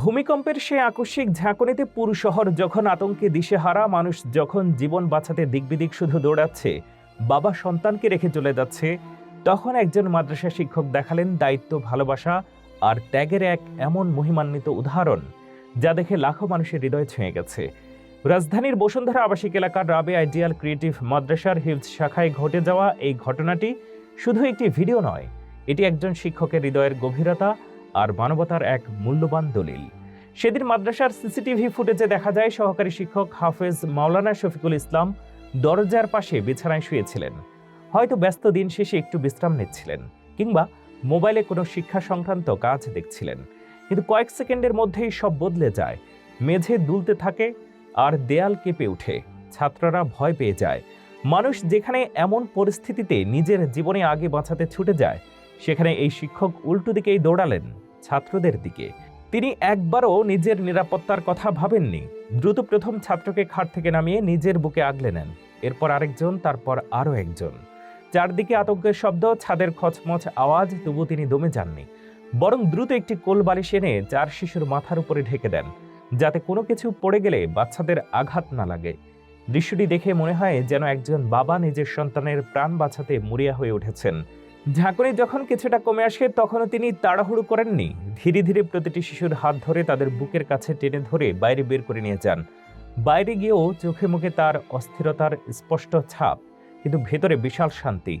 ভূমিকম্পের সে আকস্মিক ঝাঁকুনিতে পুরো শহর যখন আতঙ্কে দিশেহারা, মানুষ যখন জীবন বাঁচাতে দিকবিদিক শুধু দৌড়াচ্ছে, বাবা সন্তানকে রেখে চলে যাচ্ছে, তখন একজন মাদ্রাসা শিক্ষক দেখালেন দায়িত্ব, ভালোবাসা আর ত্যাগের এক এমন মহিমান্বিত উদাহরণ, যা দেখে লাখো মানুষের হৃদয় ছুঁয়ে গেছে। রাজধানীর বসুন্ধরা আবাসিক এলাকার রাবে আইডিয়াল ক্রিয়েটিভ মাদ্রাসার হিলস শাখায় ঘটে যাওয়া এই ঘটনাটি শুধু একটি ভিডিও নয়, এটি একজন শিক্ষকের হৃদয়ের গভীরতা আর মানবতার এক মূল্যবান দলিল। সেদিন মাদ্রাসার সিসিটিভি ফুটেজে দেখা যায়, সহকারী শিক্ষক হাফেজ মাওলানা শফিকুল ইসলাম দরজার পাশে বিছানায় শুয়েছিলেন। হয়তো ব্যস্ত দিন শেষে একটু বিশ্রাম নিচ্ছিলেন, কিংবা মোবাইলে কোনো শিক্ষা সংক্রান্ত কাজ দেখছিলেন। কিন্তু কয়েক সেকেন্ডের মধ্যেই সব বদলে যায়। মেঝে দুলতে থাকে, আর দেয়াল কেঁপে ওঠে। ছাত্ররা ভয় পেয়ে যায়। মানুষ যেখানে এমন পরিস্থিতিতে নিজের জীবনে আগে বাঁচাতে ছুটে যায়, সেখানে এই শিক্ষক উল্টো দিকেই দৌড়ালেন। ছাত্রদের দিকে। তিনি একবারও নিজের নিরাপত্তার কথা ভাবেননি। দ্রুত প্রথম ছাত্রকে খাট থেকে নামিয়ে নিজের বুকে আগলে নেন। এরপর আরেকজন, তারপর আরও একজন। চারদিকে আতঙ্কের শব্দ, ছাদের খচমচ আওয়াজ, তবু তিনি দমে যাননি। বরং দ্রুত একটি কোল বালিশ এনে চার শিশুর মাথার উপরে ঢেকে দেন। যাতে কোনো কিছু পড়ে গেলে বাচ্চাদের আঘাত না লাগে। দৃশ্যটি দেখে মনে হয় যেন একজন বাবা নিজের সন্তানের প্রাণ বাঁচাতে মরিয়া হয়ে উঠেছেন। ঝাঁকুনি যখন কিছুটা কমে আসে, তখনও তিনি তাড়াহুড়ো করেননি। ধীরে ধীরে প্রতিটি শিশুর হাত ধরে তাদের বুকের কাছে টেনে ধরে বাইরে বের করে নিয়ে যান। বাইরে গিয়েও চোখে মুখে তার অস্থিরতার স্পষ্ট ছাপ, কিন্তু ভেতরে বিশাল শান্তি,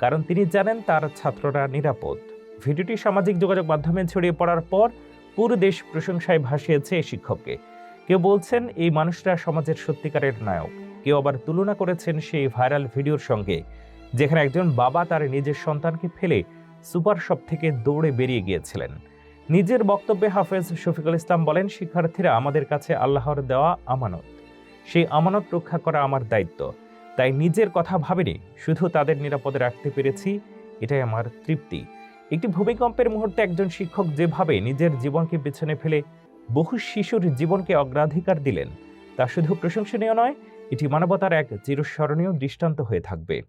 কারণ তিনি জানেন তার ছাত্ররা নিরাপদ। ভিডিওটি সামাজিক যোগাযোগ মাধ্যমে ছড়িয়ে পড়ার পর পুরো দেশ প্রশংসায় ভাসিয়েছে এই শিক্ষককে। কেউ বলছেন, এই মানুষরা সমাজের সত্যিকারের নায়ক। কেউ আবার তুলনা করেছেন সেই ভাইরাল ভিডিওর সঙ্গে। যেখানে একজন বাবা তার নিজের সন্তানকে ফেলে সুপার শপ থেকে দৌড়ে বেরিয়ে গিয়েছিলেন। নিজের বক্তব্যে হাফেজ শফিকুল ইসলাম বলেন, শিক্ষার্থীরা, আমাদের কাছে আল্লাহর দেওয়া আমানত। সেই আমানত রক্ষা করা আমার দায়িত্ব। তাই নিজের কথা ভাবিনি, শুধু তাদের নিরাপদে রাখতে পেরেছি। এটাই আমার তৃপ্তি। একটি ভূমিকম্পের মুহূর্তে একজন শিক্ষক যেভাবে নিজের জীবনকে পেছনে ফেলে বহু শিশুর জীবনকে অগ্রাধিকার দিলেন, তা শুধু প্রশংসনীয় নয়, এটি মানবতার এক চিরস্মরণীয় দৃষ্টান্ত হয়ে থাকবে।